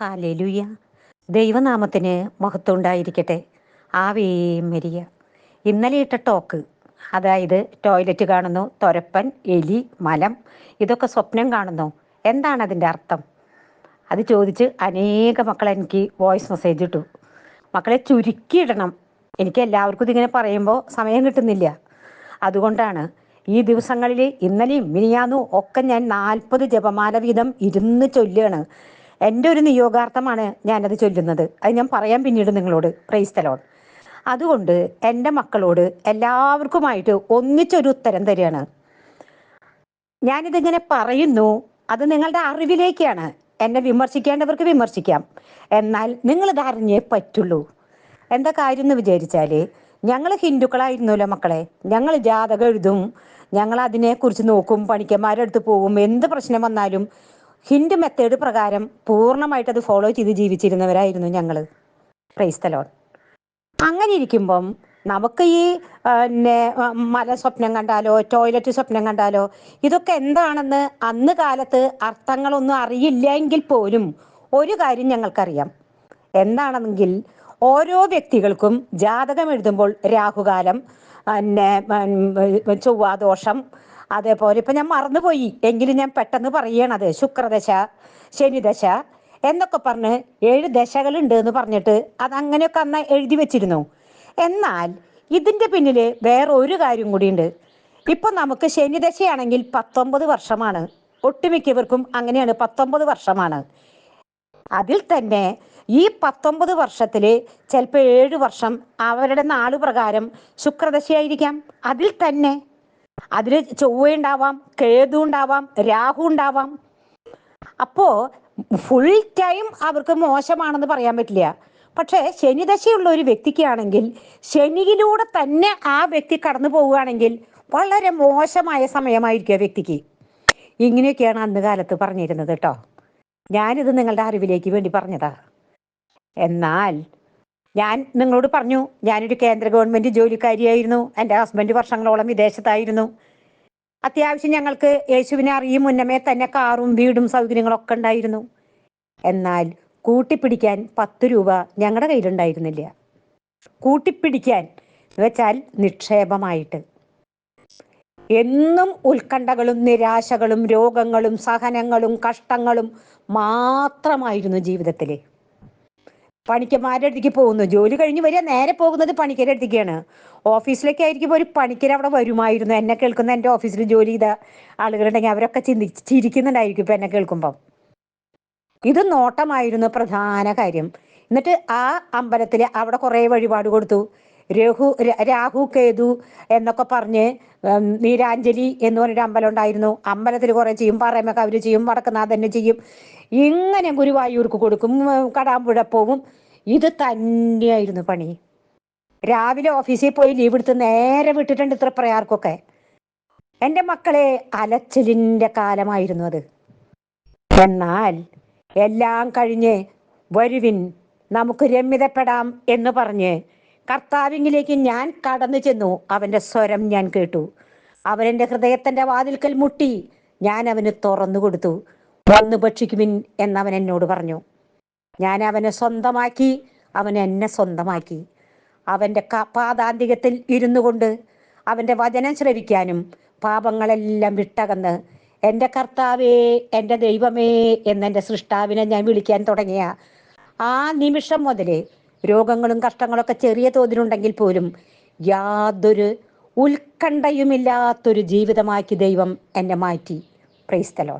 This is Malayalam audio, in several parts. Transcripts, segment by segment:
ഹാലേലുയ. ദൈവനാമത്തിന് മഹത്വം ഉണ്ടായിരിക്കട്ടെ ആവേ മരിയ. ഇന്നലെ ഇട്ട ടോക്ക് അതായത് ടോയ്ലറ്റ് കാണുന്നു തൊരപ്പൻ എലി മലം ഇതൊക്കെ സ്വപ്നം കാണുന്നു. എന്താണ് അതിന്റെ അർത്ഥം? അത് ചോദിച്ച് അനേക മക്കൾ എനിക്ക് വോയിസ് മെസ്സേജ് ഇട്ടു. മക്കളെ ചുരുക്കിയിടണം. എനിക്ക് എല്ലാവർക്കും ഇതിങ്ങനെ പറയുമ്പോൾ സമയം കിട്ടുന്നില്ല. അതുകൊണ്ടാണ് ഈ ദിവസങ്ങളിൽ ഇന്നലെയും മിനിയാന്നും ഒക്കെ ഞാൻ നാൽപ്പത് ജപമാല വീതം ഇരുന്ന് ചൊല്ലുകയാണ്. എന്റെ ഒരു നിയോഗാർത്ഥമാണ് ഞാനത് ചൊല്ലുന്നത്. അത് ഞാൻ പറയാൻ പിന്നീട് നിങ്ങളോട്. പ്രൈസ് തലോൺ അതുകൊണ്ട് എന്റെ മക്കളോട് എല്ലാവർക്കുമായിട്ട് ഒന്നിച്ചൊരു ഉത്തരം തരികയാണ്. ഞാനിതിങ്ങനെ പറയുന്നു അത് നിങ്ങളുടെ അറിവിലേക്കാണ്. എന്നെ വിമർശിക്കേണ്ടവർക്ക് വിമർശിക്കാം. എന്നാൽ നിങ്ങളിത് അറിഞ്ഞേ പറ്റുള്ളൂ. എന്താ കാര്യം എന്ന് വിചാരിച്ചാൽ ഞങ്ങൾ ഹിന്ദുക്കളായിരുന്നല്ലോ മക്കളെ. ഞങ്ങൾ ജാതകം എഴുതും. ഞങ്ങൾ അതിനെക്കുറിച്ച് നോക്കും പണിക്കന്മാരെടുത്ത് പോകും എന്ത് പ്രശ്നം വന്നാലും ഹിന്ദു മെത്തേഡ് പ്രകാരം പൂർണമായിട്ട് അത് ഫോളോ ചെയ്ത് ജീവിച്ചിരുന്നവരായിരുന്നു ഞങ്ങൾ ക്രൈസ്തലോൺ അങ്ങനെ ഇരിക്കുമ്പം നമുക്ക് ഈ പിന്നെ മല സ്വപ്നം കണ്ടാലോ ടോയ്ലറ്റ് സ്വപ്നം കണ്ടാലോ ഇതൊക്കെ എന്താണെന്ന് അന്ന് കാലത്ത് അർത്ഥങ്ങളൊന്നും അറിയില്ലെങ്കിൽ പോലും ഒരു കാര്യം ഞങ്ങൾക്കറിയാം. എന്താണെങ്കിൽ ഓരോ വ്യക്തികൾക്കും ജാതകം എഴുതുമ്പോൾ രാഹുകാലം പിന്നെ ചൊവ്വാദോഷം അതേപോലെ ഇപ്പൊ ഞാൻ മറന്നുപോയി. എങ്കിലും ഞാൻ പെട്ടെന്ന് പറയണത് ശുക്രദശ ശനിദശ എന്നൊക്കെ പറഞ്ഞ് ഏഴ് ദശകളുണ്ട് എന്ന് പറഞ്ഞിട്ട് അത് അങ്ങനെയൊക്കെ അന്ന് എഴുതി വെച്ചിരുന്നു. എന്നാൽ ഇതിന്റെ പിന്നിൽ വേറെ ഒരു കാര്യം കൂടിയുണ്ട്. ഇപ്പൊ നമുക്ക് ശനിദശയാണെങ്കിൽ പത്തൊമ്പത് വർഷമാണ്. ഒട്ടുമിക്കവർക്കും അങ്ങനെയാണ് പത്തൊമ്പത് വർഷമാണ്. അതിൽ തന്നെ ഈ പത്തൊമ്പത് വർഷത്തിൽ ചിലപ്പോൾ ഏഴ് വർഷം അവരുടെ നാൾ പ്രകാരം ശുക്രദശയായിരിക്കാം. അതിൽ തന്നെ അതിൽ ചൊവ്വ ഉണ്ടാവാം കേതു ഉണ്ടാവാം രാഹു ഉണ്ടാവാം. അപ്പോ ഫുൾ ടൈം അവർക്ക് മോശമാണെന്ന് പറയാൻ പറ്റില്ല. പക്ഷേ ശനിദശയുള്ള ഒരു വ്യക്തിക്കാണെങ്കിൽ ശനിയിലൂടെ തന്നെ ആ വ്യക്തി കടന്നു പോവുകയാണെങ്കിൽ വളരെ മോശമായ സമയമായിരിക്കും ആ വ്യക്തിക്ക്. ഇങ്ങനെയൊക്കെയാണ് അന്ന് കാലത്ത് പറഞ്ഞിരുന്നത് കേട്ടോ. ഞാനിത് നിങ്ങളുടെ അറിവിലേക്ക് വേണ്ടി പറഞ്ഞതാ. എന്നാൽ ഞാൻ നിങ്ങളോട് പറഞ്ഞു ഞാനൊരു കേന്ദ്ര ഗവൺമെന്റ് ജോലിക്കാരിയായിരുന്നു. എന്റെ ഹസ്ബൻഡ് വർഷങ്ങളോളം വിദേശത്തായിരുന്നു. അത്യാവശ്യം ഞങ്ങൾക്ക് യേശുവിനെ അറിയും മുന്നമേ തന്നെ കാറും വീടും സൗകര്യങ്ങളൊക്കെ ഉണ്ടായിരുന്നു. എന്നാൽ കൂട്ടിപ്പിടിക്കാൻ പത്ത് രൂപ ഞങ്ങളുടെ കയ്യിലുണ്ടായിരുന്നില്ല. കൂട്ടിപ്പിടിക്കാൻ വെച്ചാൽ നിക്ഷേപമായിട്ട്. എന്നും ഉത്കണ്ഠകളും നിരാശകളും രോഗങ്ങളും സഹനങ്ങളും കഷ്ടങ്ങളും മാത്രമായിരുന്നു ജീവിതത്തിൽ പണിക്കന്മാരുടെ അടുത്തേക്ക് പോകുന്നു. ജോലി കഴിഞ്ഞ് വരിക നേരെ പോകുന്നത് പണിക്കരുടെ അടുത്തേക്കാണ്. ഓഫീസിലേക്ക് ആയിരിക്കും ഒരു പണിക്കർ അവിടെ വരുമായിരുന്നു. എന്നെ കേൾക്കുന്ന എന്റെ ഓഫീസിൽ ജോലി ചെയ്ത ആളുകളുണ്ടെങ്കിൽ അവരൊക്കെ ചിന്തി ചിരിക്കുന്നുണ്ടായിരിക്കും ഇപ്പം എന്നെ കേൾക്കുമ്പം. ഇത് നോട്ടമായിരുന്നു പ്രധാന കാര്യം. എന്നിട്ട് ആ അമ്പലത്തിൽ അവിടെ കുറേ വഴിപാട് കൊടുത്തു. രഘു രാഹു കേതു എന്നൊക്കെ പറഞ്ഞ് നീരാഞ്ജലി എന്ന് പറഞ്ഞൊരു അമ്പലം ഉണ്ടായിരുന്നു. അമ്പലത്തിൽ കുറേ ചെയ്യും പാറയമൊക്കെ അവർ ചെയ്യും വടക്കുന്നാഥന് ചെയ്യും. ഇങ്ങനെ ഗുരുവായൂർക്ക് കൊടുക്കും കടാമ്പുഴ പോവും. ഇത് തന്നെയായിരുന്നു പണി. രാവിലെ ഓഫീസിൽ പോയി ലീവ് എടുത്ത് നേരെ വിട്ടിട്ടുണ്ട് ഇത്ര പ്രയാർക്കൊക്കെ. എന്റെ മക്കളെ അലച്ചിലിന്റെ കാലമായിരുന്നു അത്. എന്നാൽ എല്ലാം കഴിഞ്ഞ് വരുവിൻ നമുക്ക് രമ്യതപ്പെടാം എന്ന് പറഞ്ഞ് കർത്താവിങ്ങിലേക്ക് ഞാൻ കടന്നു ചെന്നു. അവന്റെ സ്വരം ഞാൻ കേട്ടു. അവനെന്റെ ഹൃദയത്തിന്റെ വാതിൽക്കൽ മുട്ടി. ഞാൻ അവന് തുറന്നു കൊടുത്തു. വന്ന് ഭക്ഷിക്കുവിൻ എന്നവൻ എന്നോട് പറഞ്ഞു. ഞാൻ അവനെ സ്വന്തമാക്കി അവൻ എന്നെ സ്വന്തമാക്കി. അവന്റെ പാദാന്തികത്തിൽ ഇരുന്നു കൊണ്ട് അവന്റെ വചനം ശ്രവിക്കാനും പാപങ്ങളെല്ലാം വിട്ടകന്ന് എന്റെ കർത്താവേ എന്റെ ദൈവമേ എന്നെന്റെ സൃഷ്ടാവിനെ ഞാൻ വിളിക്കാൻ തുടങ്ങിയ ആ നിമിഷം മുതൽ രോഗങ്ങളും കഷ്ടങ്ങളൊക്കെ ചെറിയ തോതിലുണ്ടെങ്കിൽ പോലും യാതൊരു ഉത്കണ്ഠയുമില്ലാത്തൊരു ജീവിതമാക്കി ദൈവം എന്നെ മാറ്റി. പ്രൈസ്തലോ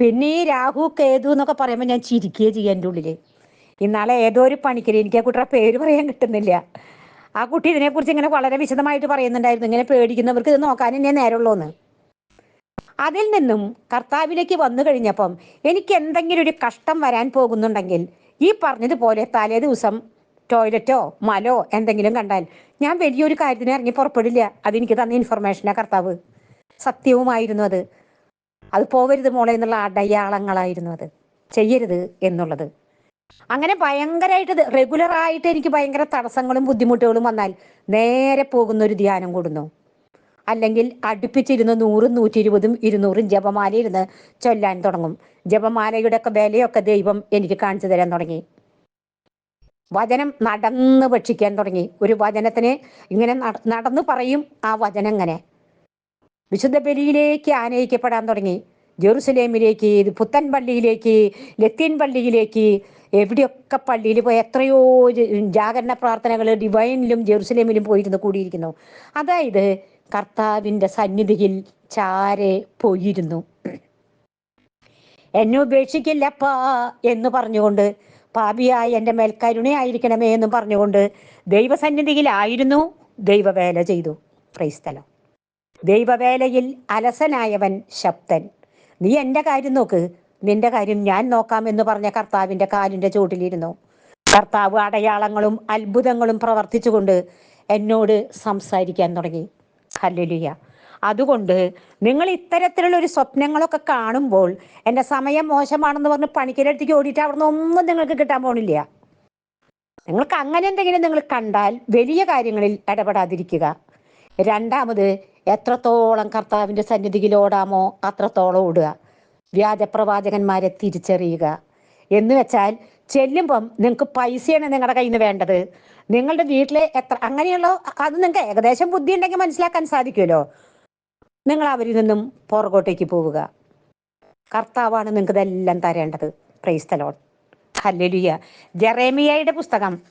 പിന്നെ ഈ രാഹു കേതു എന്നൊക്കെ പറയുമ്പോൾ ഞാൻ ചിരിക്കുകയേ ചെയ്യാം എന്റെ ഉള്ളിൽ ഇന്നാളെ ഏതോ ഒരു പണിക്കരി എനിക്ക് ആ കുട്ടിയുടെ പേര് പറയാൻ കിട്ടുന്നില്ല. ആ കുട്ടി ഇതിനെക്കുറിച്ച് ഇങ്ങനെ വളരെ വിശദമായിട്ട് പറയുന്നുണ്ടായിരുന്നു. ഇങ്ങനെ പേടിക്കുന്നവർക്ക് ഇത് നോക്കാൻ എന്നെ നേരമുള്ളൂ എന്ന് അതിൽ നിന്നും കർത്താവിലേക്ക് വന്നു കഴിഞ്ഞപ്പം എനിക്ക് എന്തെങ്കിലും ഒരു കഷ്ടം വരാൻ പോകുന്നുണ്ടെങ്കിൽ ഈ പറഞ്ഞതുപോലെ തലേ ദിവസം ടോയ്ലറ്റോ മലോ എന്തെങ്കിലും കണ്ടാൽ ഞാൻ വലിയൊരു കാര്യത്തിന് ഇറങ്ങി പുറപ്പെടില്ല. അതെനിക്ക് തന്ന ഇൻഫർമേഷനാ കർത്താവ്. സത്യവുമായിരുന്നു അത്. അത് പോവരുത് മോളെ എന്നുള്ള അടയാളങ്ങളായിരുന്നു അത്. ചെയ്യരുത് എന്നുള്ളത്. അങ്ങനെ ഭയങ്കരമായിട്ട് റെഗുലർ ആയിട്ട് എനിക്ക് ഭയങ്കര തടസ്സങ്ങളും ബുദ്ധിമുട്ടുകളും വന്നാൽ നേരെ പോകുന്ന ഒരു ധ്യാനം കൂടുന്നു. അല്ലെങ്കിൽ അടുപ്പിച്ചിരുന്ന് നൂറും നൂറ്റി ഇരുപതും ഇരുന്നൂറും ജപമാല ഇരുന്ന് ചൊല്ലാൻ തുടങ്ങും. ജപമാലയുടെ ഒക്കെ വിലയൊക്കെ ദൈവം എനിക്ക് കാണിച്ചു തരാൻ തുടങ്ങി. വചനം നടന്ന് ഭക്ഷിക്കാൻ തുടങ്ങി. ഒരു വചനത്തിന് ഇങ്ങനെ നടന്നു പറയും ആ വചനം ഇങ്ങനെ. വിശുദ്ധ ബലിയിലേക്ക് ആനയിക്കപ്പെടാൻ തുടങ്ങി. ജെറുസലേമിലേക്ക് പുത്തൻ പള്ളിയിലേക്ക് ലത്തീൻ പള്ളിയിലേക്ക് എവിടെയൊക്കെ പള്ളിയിൽ പോയി എത്രയോ ജാഗരണ പ്രാർത്ഥനകൾ ഡിവൈനിലും ജെറുസലേമിലും പോയിരുന്നു കൂടിയിരിക്കുന്നു. അതായത് കർത്താവിന്റെ സന്നിധിയിൽ ചാരെ പോയിരുന്നു. എന്നെ ഉപേക്ഷിക്കില്ലപ്പാ എന്ന് പറഞ്ഞുകൊണ്ട് പാപിയായി എന്റെ മേൽ കരുണയായിരിക്കണമേ എന്ന് പറഞ്ഞുകൊണ്ട് ദൈവസന്നിധിയിലായിരുന്നു ദൈവവേല ചെയ്തു. ക്രൈസ്തലം ദൈവവേലയിൽ അലസനായവൻ ശബ്ദൻ നീ എന്റെ കാര്യം നോക്ക്. നിന്റെ കാര്യം ഞാൻ നോക്കാം എന്ന് പറഞ്ഞ കർത്താവിന്റെ കാലിന്റെ ചുവട്ടിലിരുന്നു. കർത്താവ് അടയാളങ്ങളും അത്ഭുതങ്ങളും പ്രവർത്തിച്ചുകൊണ്ട് എന്നോട് സംസാരിക്കാൻ തുടങ്ങി. ഹല്ലുലിയ. അതുകൊണ്ട് നിങ്ങൾ ഇത്തരത്തിലുള്ള ഒരു സ്വപ്നങ്ങളൊക്കെ കാണുമ്പോൾ എന്റെ സമയം മോശമാണെന്ന് പറഞ്ഞ് പണിക്കരടുത്തേക്ക് ഓടിയിട്ട് അവിടുന്ന് ഒന്നും നിങ്ങൾക്ക് കിട്ടാൻ പോണില്ല. നിങ്ങൾക്ക് അങ്ങനെ എന്തെങ്കിലും നിങ്ങൾ കണ്ടാൽ വലിയ കാര്യങ്ങളിൽ ഇടപെടാതിരിക്കുക. രണ്ടാമത് എത്രത്തോളം കർത്താവിന്റെ സന്നിധിയിൽ ഓടാമോ അത്രത്തോളം ഓടുക. വ്യാജപ്രവാചകന്മാരെ തിരിച്ചറിയുക. എന്ന് വെച്ചാൽ ചെല്ലുമ്പം നിങ്ങൾക്ക് പൈസയാണ് നിങ്ങളുടെ കയ്യിൽ നിന്ന് വേണ്ടത്. നിങ്ങളുടെ വീട്ടിലെ എത്ര അങ്ങനെയുള്ള അത് നിങ്ങൾക്ക് ഏകദേശം ബുദ്ധി ഉണ്ടെങ്കിൽ മനസ്സിലാക്കാൻ സാധിക്കുമല്ലോ. നിങ്ങൾ അവരിൽ നിന്നും പുറകോട്ടേക്ക് പോവുക. കർത്താവാണ് നിങ്ങൾക്ക് ഇതെല്ലാം തരേണ്ടത്. ക്രൈസ്തലോൺ ഹല്ലേലൂയ ജെറേമിയയുടെ പുസ്തകം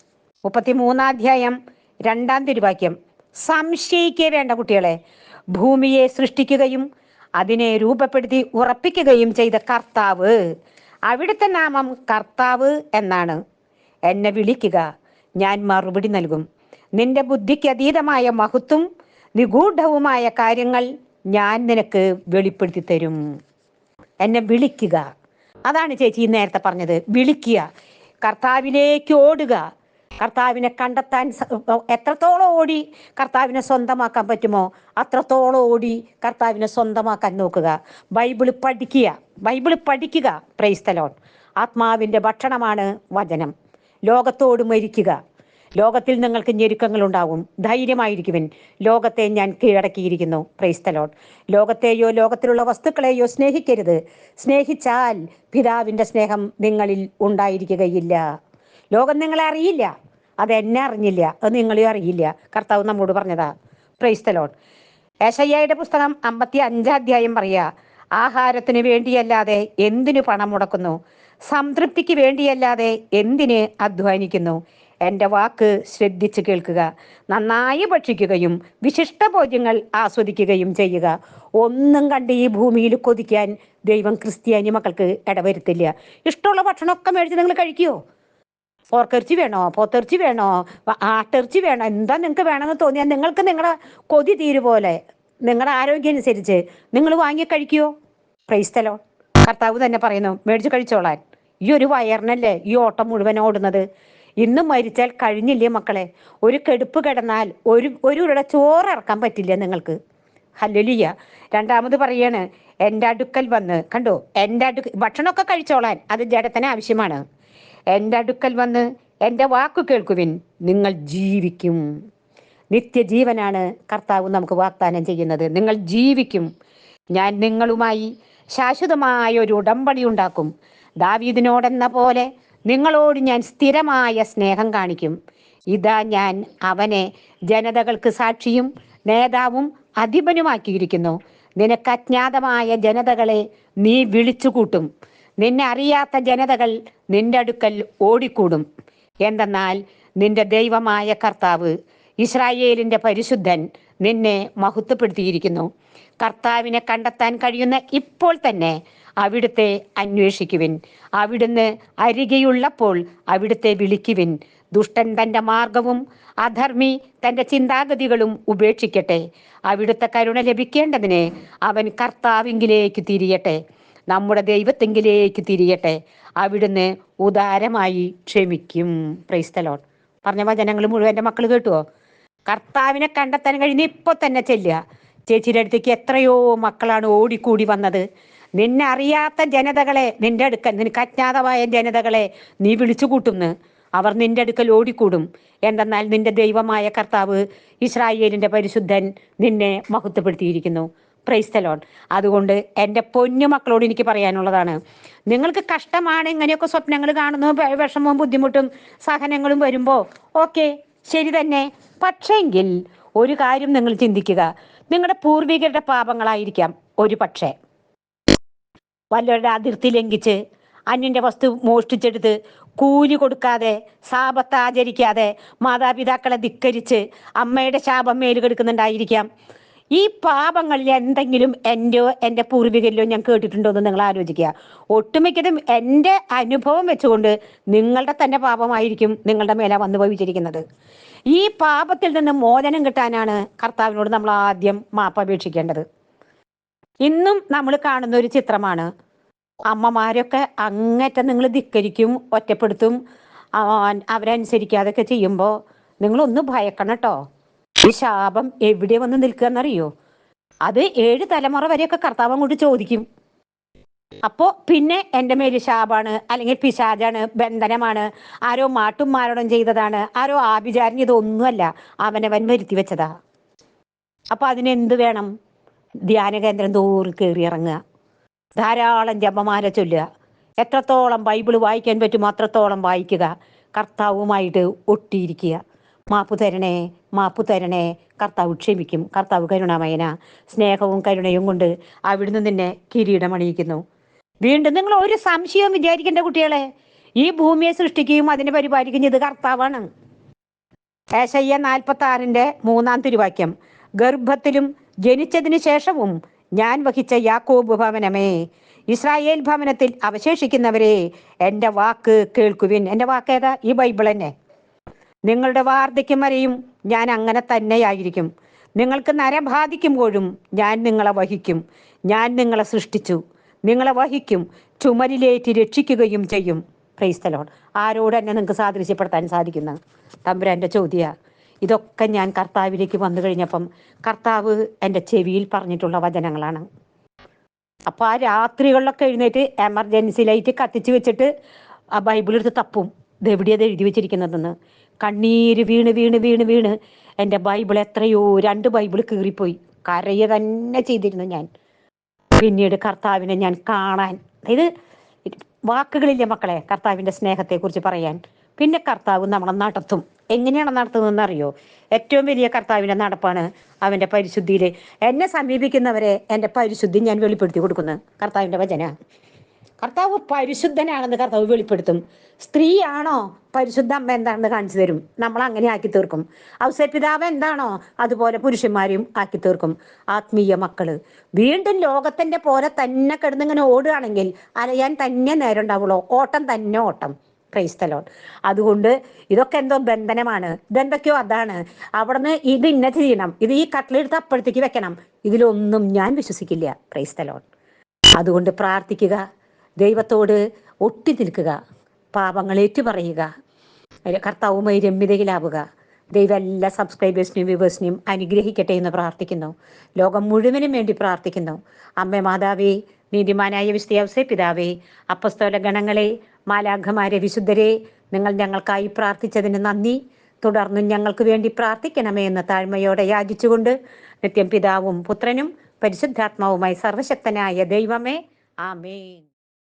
മുപ്പത്തി മൂന്നാധ്യായം രണ്ടാം തിരുവാക്യം. സംശയിക്കേ വേണ്ട കുട്ടികളെ. ഭൂമിയെ സൃഷ്ടിക്കുകയും അതിനെ രൂപപ്പെടുത്തി ഉറപ്പിക്കുകയും ചെയ്ത കർത്താവ്. അവിടുത്തെ നാമം കർത്താവ് എന്നാണ്. എന്നെ വിളിക്കുക. ഞാൻ മറുപടി നൽകും. നിന്റെ ബുദ്ധിക്ക് അതീതമായ മഹത്വം നിഗൂഢവുമായ കാര്യങ്ങൾ ഞാൻ നിനക്ക് വെളിപ്പെടുത്തി തരും. എന്നെ വിളിക്കുക. അതാണ് ചേച്ചി നേരത്തെ പറഞ്ഞത്. വിളിക്കുക. കർത്താവിലേക്ക് ഓടുക. കർത്താവിനെ കണ്ടെത്താൻ എത്രത്തോളം ഓടി കർത്താവിനെ സ്വന്തമാക്കാൻ പറ്റുമോ അത്രത്തോളം ഓടി കർത്താവിനെ സ്വന്തമാക്കാൻ നോക്കുക. ബൈബിൾ പഠിക്കുക. ബൈബിൾ പഠിക്കുക. പ്രൈസ്തലോൺ ആത്മാവിന്റെ ഭക്ഷണമാണ് വചനം. ലോകത്തോട് മരിക്കുക. ലോകത്തിൽ നിങ്ങൾക്ക് ഞെരുക്കങ്ങൾ ഉണ്ടാകും ധൈര്യമായിരിക്കുവിൻ. ലോകത്തെ ഞാൻ കീഴടക്കിയിരിക്കുന്നു. പ്രൈസ്തലോൺ ലോകത്തെയോ ലോകത്തിലുള്ള വസ്തുക്കളെയോ സ്നേഹിക്കരുത്. സ്നേഹിച്ചാൽ പിതാവിന്റെ സ്നേഹം നിങ്ങളിൽ ഉണ്ടായിരിക്കുകയില്ല. ലോകം നിങ്ങളെ അറിയില്ല. അത് എന്നെ അറിഞ്ഞില്ല. അത് നിങ്ങളെയും അറിയില്ല. കർത്താവ് നമ്മോട് പറഞ്ഞതാ. പ്രൈസ്തലോൺ ഏശയ്യയുടെ പുസ്തകം അമ്പത്തി അഞ്ചാധ്യായം പറയുക. ആഹാരത്തിന് വേണ്ടിയല്ലാതെ എന്തിനു പണം മുടക്കുന്നു? സംതൃപ്തിക്ക് വേണ്ടിയല്ലാതെ എന്തിന് അധ്വാനിക്കുന്നു? എന്റെ വാക്ക് ശ്രദ്ധിച്ച് കേൾക്കുക. നന്നായി ഭക്ഷിക്കുകയും വിശിഷ്ട ഭോജ്യങ്ങൾ ആസ്വദിക്കുകയും ചെയ്യുക. ഒന്നും കണ്ട് ഈ ഭൂമിയിൽ കൊതിക്കാൻ ദൈവം ക്രിസ്ത്യാനി മക്കൾക്ക് ഇടവരുത്തില്ല. ഇഷ്ടമുള്ള ഭക്ഷണമൊക്കെ മേടിച്ച് നിങ്ങൾ കഴിക്കുമോ പോർക്കിറച്ചി വേണോ? പോത്തിറച്ചി വേണോ? ആട്ടിറച്ചി വേണോ? എന്താ നിങ്ങൾക്ക് വേണമെന്ന് തോന്നിയാൽ നിങ്ങൾക്ക് നിങ്ങളുടെ കൊതി തീരു പോലെ നിങ്ങളുടെ ആരോഗ്യം അനുസരിച്ച് നിങ്ങൾ വാങ്ങി കഴിക്കുമോ പ്രൈസ്തലോ കർത്താവ് തന്നെ പറയുന്നു മേടിച്ച് കഴിച്ചോളാൻ. ഈ ഒരു വയറിനല്ലേ ഈ ഓട്ടം മുഴുവൻ ഓടുന്നത്? ഇന്ന് മരിച്ചാൽ കഴിഞ്ഞില്ലേ മക്കളെ? ഒരു കെടുപ്പ് കിടന്നാൽ ഒരു ഒരു ഉരുടെ ചോറ് ഇറക്കാൻ പറ്റില്ല നിങ്ങൾക്ക്. ഹല്ലലിയ രണ്ടാമത് പറയാണ് എന്റെ അടുക്കൽ വന്ന് കണ്ടോ? എന്റെ അടുക്ക ഭക്ഷണമൊക്കെ കഴിച്ചോളാൻ. അത് ജഡത്തിന് ആവശ്യമാണ്. എന്റെ അടുക്കൽ വന്ന് എന്റെ വാക്കു കേൾക്കുവിൻ. നിങ്ങൾ ജീവിക്കും. നിത്യജീവനാണ് കർത്താവ് നമുക്ക് വാഗ്ദാനം ചെയ്യുന്നത്. നിങ്ങൾ ജീവിക്കും. ഞാൻ നിങ്ങളുമായി ശാശ്വതമായ ഒരു ഉടമ്പടി ഉണ്ടാക്കും. ദാവീദിനോടെന്ന പോലെ നിങ്ങളോട് ഞാൻ സ്ഥിരമായ സ്നേഹം കാണിക്കും. ഇതാ ഞാൻ അവനെ ജനതകൾക്ക് സാക്ഷിയും നേതാവും അധിപനുമാക്കിയിരിക്കുന്നു. നിനക്ക് അജ്ഞാതമായ ജനതകളെ നീ വിളിച്ചുകൂട്ടും. നിന്നെ അറിയാത്ത ജനതകൾ നിന്റെ അടുക്കൽ ഓടിക്കൂടും. എന്തെന്നാൽ നിന്റെ ദൈവമായ കർത്താവ് ഇസ്രായേലിന്റെ പരിശുദ്ധൻ നിന്നെ മഹത്വപ്പെടുത്തിയിരിക്കുന്നു. കർത്താവിനെ കണ്ടെത്താൻ കഴിയുന്ന ഇപ്പോൾ തന്നെ അവിടുത്തെ അന്വേഷിക്കുവിൻ. അവിടുന്ന് അരികെയുള്ളപ്പോൾ അവിടുത്തെ വിളിക്കുവിൻ. ദുഷ്ടൻ തന്റെ മാർഗവും അധർമ്മി തന്റെ ചിന്താഗതികളും ഉപേക്ഷിക്കട്ടെ. അവിടുത്തെ കരുണ ലഭിക്കേണ്ടതിന് അവൻ കർത്താവിങ്കിലേക്ക് തിരിയട്ടെ. നമ്മുടെ ദൈവത്തെങ്കിലേക്ക് തിരിയട്ടെ. അവിടുന്ന് ഉദാരമായി ക്ഷമിക്കും. പ്രൈസ്തലോൺ പറഞ്ഞ വചനങ്ങൾ മുഴുവൻ എന്റെ മക്കൾ കേട്ടുവോ? കർത്താവിനെ കണ്ടെത്താൻ കഴിഞ്ഞ് ഇപ്പൊ തന്നെ ചെല്ലുക. ചേച്ചിയുടെ അടുത്തേക്ക് എത്രയോ മക്കളാണ് ഓടിക്കൂടി വന്നത്. നിന്നെ അറിയാത്ത ജനതകളെ നിന്റെ അടുക്കൽ നിനക്ക് അജ്ഞാതമായ ജനതകളെ നീ വിളിച്ചു കൂട്ടുന്നു. അവർ നിന്റെ അടുക്കൽ ഓടിക്കൂടും. എന്തെന്നാൽ നിന്റെ ദൈവമായ കർത്താവ് ഇസ്രായേലിന്റെ പരിശുദ്ധൻ നിന്നെ മഹത്വപ്പെടുത്തിയിരിക്കുന്നു. പ്രൈസ്തലോൺ അതുകൊണ്ട് എന്റെ പൊന്നു മക്കളോട് എനിക്ക് പറയാനുള്ളതാണ് നിങ്ങൾക്ക് കഷ്ടമാണ് ഇങ്ങനെയൊക്കെ സ്വപ്നങ്ങൾ കാണുന്നു വിഷമവും ബുദ്ധിമുട്ടും സഹനങ്ങളും വരുമ്പോൾ ഓക്കെ ശരി തന്നെ. പക്ഷേങ്കിൽ ഒരു കാര്യം നിങ്ങൾ ചിന്തിക്കുക നിങ്ങളുടെ പൂർവികരുടെ പാപങ്ങളായിരിക്കാം ഒരു പക്ഷേ. വല്ലവരുടെ അതിർത്തി ലംഘിച്ച് അന്യന്റെ വസ്തു മോഷ്ടിച്ചെടുത്ത് കൂലി കൊടുക്കാതെ സാപത്ത് ആചരിക്കാതെ മാതാപിതാക്കളെ ധിക്കരിച്ച് അമ്മയുടെ ശാപം മേൽ കെടുക്കുന്നുണ്ടായിരിക്കാം. ഈ പാപങ്ങളിൽ എന്തെങ്കിലും എന്റെയോ എന്റെ പൂർവികരിലോ ഞാൻ കേട്ടിട്ടുണ്ടോ എന്ന് നിങ്ങൾ ആലോചിക്കുക. ഒട്ടുമിക്കതും എന്റെ അനുഭവം വെച്ചുകൊണ്ട് നിങ്ങളുടെ തന്നെ പാപമായിരിക്കും നിങ്ങളുടെ മേലെ വന്നു ഭവിച്ചിരിക്കുന്നത് ഈ പാപത്തിൽ നിന്ന് മോചനം കിട്ടാനാണ് കർത്താവിനോട് നമ്മൾ ആദ്യം മാപ്പ് അപേക്ഷിക്കേണ്ടത്. ഇന്നും നമ്മൾ കാണുന്ന ഒരു ചിത്രമാണ്. അമ്മമാരൊക്കെ അങ്ങേറ്റം നിങ്ങൾ ധിക്കരിക്കും ഒറ്റപ്പെടുത്തും അവരനുസരിക്കാതൊക്കെ ചെയ്യുമ്പോൾ നിങ്ങളൊന്ന് ഭയക്കണം കേട്ടോ. ഈ ശാപം എവിടെ വന്ന് നിൽക്കുകയെന്നറിയോ? അത് ഏഴ് തലമുറ വരെയൊക്കെ കർത്താവ് അങ്ങോട്ട് ചോദിക്കും. അപ്പോ പിന്നെ എന്റെ മേൽ ശാപാണ് അല്ലെങ്കിൽ പിശാചാണ് ബന്ധനമാണ് ആരോ മാട്ടും മാരണം ചെയ്തതാണ് ആരോ ആഭിചാരം ഇതൊന്നുമല്ല അവനവൻ വരുത്തി വെച്ചതാ. അപ്പൊ അതിനെന്ത് വേണം? ധ്യാന കേന്ദ്രം തോറി കയറി ഇറങ്ങുക. ധാരാളം ജപമാല ചൊല്ലുക. എത്രത്തോളം ബൈബിൾ വായിക്കാൻ പറ്റുമോ അത്രത്തോളം വായിക്കുക. കർത്താവുമായിട്ട് ഒട്ടിയിരിക്കുക. മാപ്പ് തരണേ മാപ്പു തരണേ. കർത്താവ് ക്ഷമിക്കും. കർത്താവ് കരുണാമയന. സ്നേഹവും കരുണയും കൊണ്ട് അവിടുന്ന് നിന്നെ കിരീടമണിയിക്കുന്നു. വീണ്ടും നിങ്ങൾ ഒരു സംശയവും വിചാരിക്കേണ്ട കുട്ടികളെ ഈ ഭൂമിയെ സൃഷ്ടിക്കുകയും അതിനെ പരിപാലിക്കുകയും ഇത് കർത്താവാണ്. ഏശയ്യ നാൽപ്പത്തി ആറിന്റെ മൂന്നാം തിരുവാക്യം. ഗർഭത്തിലും ജനിച്ചതിന് ശേഷവും ഞാൻ വഹിച്ച യാക്കോബ് ഭവനമേ. ഇസ്രായേൽ ഭവനത്തിൽ അവശേഷിക്കുന്നവരെ എന്റെ വാക്ക് കേൾക്കുവിൻ. എന്റെ വാക്ക് ഏതാ? ഈ ബൈബിൾ തന്നെ. നിങ്ങളുടെ വാർദ്ധക്യം വരെയും ഞാൻ അങ്ങനെ തന്നെയായിരിക്കും. നിങ്ങൾക്ക് നരബാധിക്കുമ്പോഴും ഞാൻ നിങ്ങളെ വഹിക്കും. ഞാൻ നിങ്ങളെ സൃഷ്ടിച്ചു. നിങ്ങളെ വഹിക്കും. ചുമരിലേറ്റി രക്ഷിക്കുകയും ചെയ്യും. ക്രൈസ്തലോൺ ആരോട് എന്നെ നിങ്ങൾക്ക് സാദൃശ്യപ്പെടുത്താൻ സാധിക്കുന്ന? തമ്പുരാന്റെ ചോദ്യ. ഇതൊക്കെ ഞാൻ കർത്താവിലേക്ക് വന്നു കഴിഞ്ഞപ്പം കർത്താവ് എന്റെ ചെവിയിൽ പറഞ്ഞിട്ടുള്ള വചനങ്ങളാണ്. അപ്പോൾ ആ രാത്രികളിലൊക്കെ എഴുന്നേറ്റ് എമർജൻസി ലൈറ്റ് കത്തിച്ച് വെച്ചിട്ട് ആ ബൈബിൾ എടുത്ത് തപ്പും. ഇത് എവിടെയത് എഴുതി വെച്ചിരിക്കുന്നതെന്ന്? കണ്ണീര് വീണ് വീണ് വീണ് വീണ് എന്റെ ബൈബിൾ എത്രയോ രണ്ട് ബൈബിൾ കീറിപ്പോയി. കരയ തന്നെ ചെയ്തിരുന്നു ഞാൻ. പിന്നീട് കർത്താവിനെ ഞാൻ കാണാൻ. അതായത് വാക്കുകളില്ല മക്കളെ കർത്താവിന്റെ സ്നേഹത്തെക്കുറിച്ച് പറയാൻ. പിന്നെ കർത്താവ് നമ്മളെ നടത്തും. എങ്ങനെയാണ് നടത്തുന്നതെന്ന് അറിയോ? ഏറ്റവും വലിയ കർത്താവിന്റെ നടപ്പാണ് അവന്റെ പരിശുദ്ധിയിൽ എന്നെ സമീപിക്കുന്നവരെ എന്റെ പരിശുദ്ധി ഞാൻ വെളിപ്പെടുത്തി കൊടുക്കുന്നത് കർത്താവിന്റെ വചന. കർത്താവ് പരിശുദ്ധനാണെന്ന് കർത്താവ് വെളിപ്പെടുത്തും. സ്ത്രീയാണോ പരിശുദ്ധ അമ്മ എന്താണെന്ന് കാണിച്ചു തരും. നമ്മൾ അങ്ങനെ ആക്കി തീർക്കും. ഔസപിതാവ് എന്താണോ അതുപോലെ പുരുഷന്മാരെയും ആക്കി തീർക്കും. ആത്മീയ മക്കൾ. വീണ്ടും ലോകത്തിന്റെ പോലെ തന്നെ കിടന്നിങ്ങനെ ഓടുകയാണെങ്കിൽ അലയാൻ തന്നെ നേരം ഉണ്ടാവുള്ളൂ. ഓട്ടം തന്നെ ഓട്ടം. ക്രൈസ്തലോൺ അതുകൊണ്ട് ഇതൊക്കെ എന്തോ ബന്ധനമാണ്. ഇതെന്തൊക്കെയോ അതാണ്. അവിടുന്ന് ഇത് ഇന്ന ചെയ്യണം ഇത് ഈ കട്ടിലെടുത്ത് അപ്പോഴത്തേക്ക് വെക്കണം. ഇതിലൊന്നും ഞാൻ വിശ്വസിക്കില്ല. ക്രൈസ്തലോൺ അതുകൊണ്ട് പ്രാർത്ഥിക്കുക. ദൈവത്തോട് ഒട്ടി നിൽക്കുക പാപങ്ങൾ ഏറ്റുപറയുക കർത്താവുമായി രമ്യതയിലാവുക. ദൈവം എല്ലാ സബ്സ്ക്രൈബേഴ്സിനെയും വ്യൂവേഴ്സിനെയും അനുഗ്രഹിക്കട്ടെ എന്ന് പ്രാർത്ഥിക്കുന്നു. ലോകം മുഴുവനും വേണ്ടി പ്രാർത്ഥിക്കുന്നു. അമ്മ മാതാവേ നീതിമാനായ വിസ്തയാവസെ പിതാവേ അപ്പസ്തോല ഗണങ്ങളെ മാലാഘമാരെ വിശുദ്ധരെ നിങ്ങൾ ഞങ്ങൾക്കായി പ്രാർത്ഥിച്ചതിന് നന്ദി. തുടർന്നും ഞങ്ങൾക്ക് വേണ്ടി പ്രാർത്ഥിക്കണമേ എന്ന് താഴ്മയോടെ യാചിച്ചുകൊണ്ട് നിത്യം പിതാവും പുത്രനും പരിശുദ്ധാത്മാവുമായി സർവശക്തനായ ദൈവമേ ആമേൻ.